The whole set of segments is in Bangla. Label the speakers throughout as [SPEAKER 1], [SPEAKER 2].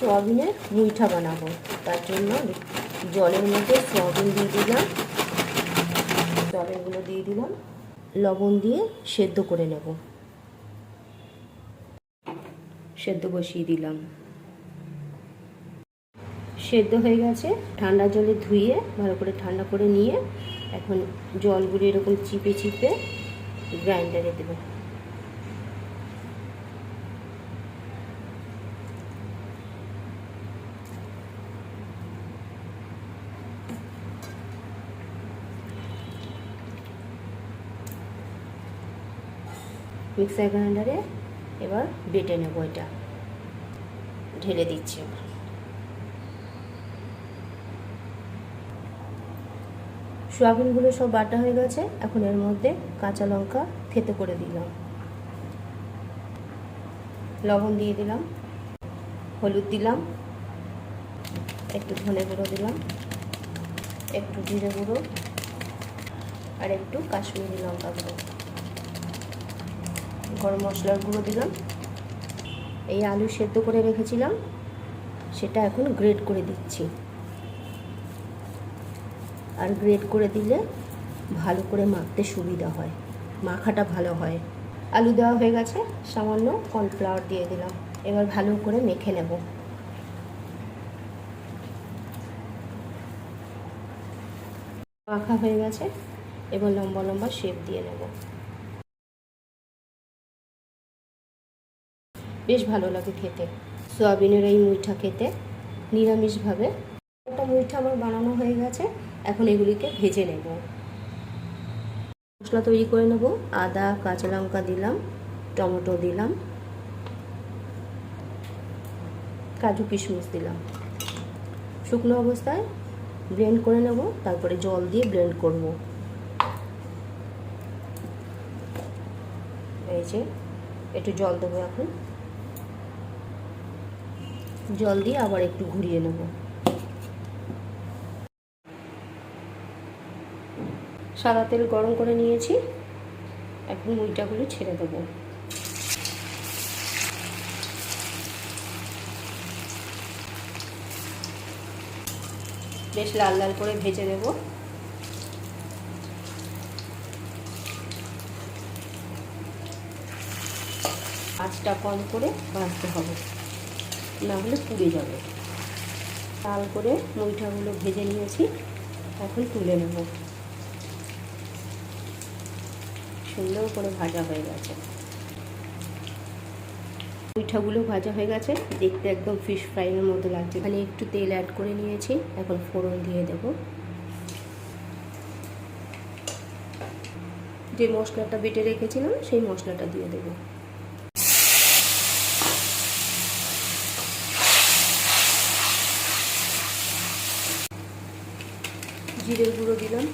[SPEAKER 1] সোয়াবিনের মুইঠা বানাবো। তার জন্য জলের মধ্যে সোয়াবিন দিয়ে দিলাম। সোয়াবিনগুলো দিয়ে দিলাম। লবণ দিয়ে সেদ্ধ করে নেব। সেদ্ধ বসিয়ে দিলাম। সেদ্ধ হয়ে গেছে। ঠান্ডা জলে ধুয়ে, ভালো করে ঠান্ডা করে নিয়ে, এখন জলগুলো এরকম চিপে চিপে গ্রাইন্ডারে দেবো। মিক্সার গ্রাইন্ডারে এবার বেটে নেব এটা। ঢেলে দিচ্ছি এবার। সোয়াবিনগুলো সব বাটা হয়ে গেছে, এখন এর মধ্যে কাঁচা লঙ্কা থেতো করে দিলাম। লবণ দিয়ে দিলাম, হলুদ দিলাম, একটু ধনে গুঁড়ো দিলাম, একটু জিরে গুঁড়ো, আর একটু কাশ্মীরি লঙ্কা গুঁড়ো। গরম মশলার গুঁড়ো দিলাম। এই আলু সেদ্ধ করে রেখেছিলাম। সেটা এখন গ্রেড করে দিচ্ছি। আর গ্রেড করে দিলে ভালো করে মাখতে সুবিধা হয়। মাখাটা ভালো হয়। আলু দেওয়া হয়ে গেছে। সামান্য কর্নফ্লাওয়ার দিয়ে দিলাম। এবার ভালো করে মেখে নেব। মাখা হয়ে গেছে। এবার লম্বা লম্বা শেপ দিয়ে নেব। বেশ ভালো লাগে খেতে। সোয়াবিনের এই মুইঠা খেতে নিরামিষভাবে। একটা মুইঠা আমার বানানো হয়ে গেছে, এখন এগুলিকে ভেজে নেব। মশলা তৈরি করে নেব, আদা, কাঁচা লঙ্কা দিলাম, টমেটো দিলাম, কাজু কিশমিশ দিলাম। শুকনো অবস্থায় ব্লেন্ড করে নেব, তারপরে জল দিয়ে ব্লেন্ড করব। এই যে, একটু জল দেবো এখন। জল দিয়ে আবার একটু ঘুরিয়ে নেব। সাদা তেল গরম করে নিয়েছি। এখন মুইটাগুলো ছেড়ে দেবো। বেশ লাল লাল করে ভেজে নেব। আঁচটা কম করে ভাজতে হবে। না হলে পুড়ে যাবে। তাল করে মুইঠাগুলো ভেজে নিয়েছি, এখন তুলে নেব। সুন্দর করে ভাজা হয়ে গেছে। পিঠাগুলো ভাজা হয়ে গেছে, দেখতে একদম ফিশ ফ্রাইয়ের মতো লাগছে। এখানে একটু তেল অ্যাড করে নিয়েছি, এখন ফোড়ন দিয়ে দেব। যে মশলাটা বেটে রেখেছিলাম, সেই মশলাটা দিয়ে দেব। জিরের গুঁড়ো দিলাম।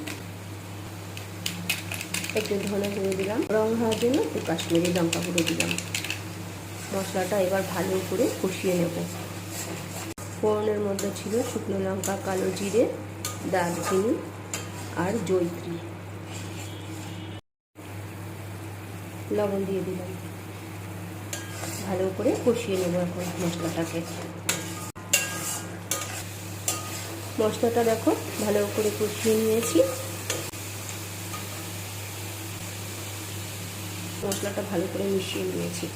[SPEAKER 1] একটু ধনে গুঁড়ো দিলাম। রং হওয়ার জন্য একটু কাশ্মীরি লঙ্কা গুঁড়ো দিলাম। মশলাটা এবার ভালো করে কষিয়ে নেব। ফোড়নের মধ্যে ছিল শুকনো লঙ্কা, কালো জিরে, দারচিনি আর জৈত্রী লবণ দিয়ে দিলাম। ভালো করে কষিয়ে নেব এখন মশলাটাকে। মশলাটা দেখো, ভালো করে কষিয়ে নিয়েছি। মশলাটা ভালো করে মিশিয়ে নিয়েছি।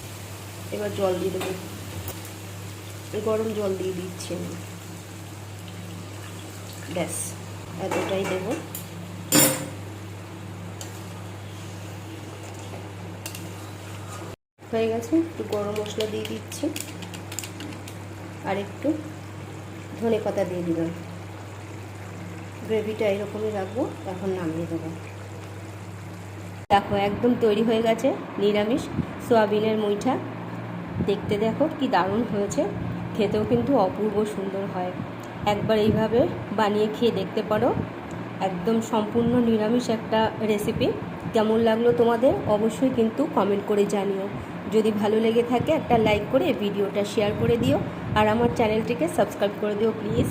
[SPEAKER 1] এবার জল দিয়ে দেবো। গরম জল দিয়ে দিচ্ছি আমি। ব্যাস, এতটাই দেব। হয়ে গেছে, একটু গরম মশলা দিয়ে দিচ্ছি। আর একটু ধনে পাতা দিয়ে দিলাম। গ্রেভিটা এরকমই রাখব, এখন নামিয়ে দেবো। দেখো, একদম তৈরি হয়ে গেছে নিরামিষ সোয়াবিনের মুইঠা। দেখতে দেখো কি দারুণ হয়েছে, খেতেও কিন্তু অপূর্ব সুন্দর হয়। একবার এইভাবে বানিয়ে খেয়ে দেখতে পারো, একদম সম্পূর্ণ নিরামিষ একটা রেসিপি কেমন লাগল তোমাদের অবশ্যই কিন্তু কমেন্ট করে জানিও। যদি ভালো লেগে থাকে একটা লাইক করে ভিডিওটা শেয়ার করে দিও, আর আমার চ্যানেলটিকে সাবস্ক্রাইব করে দিও প্লিজ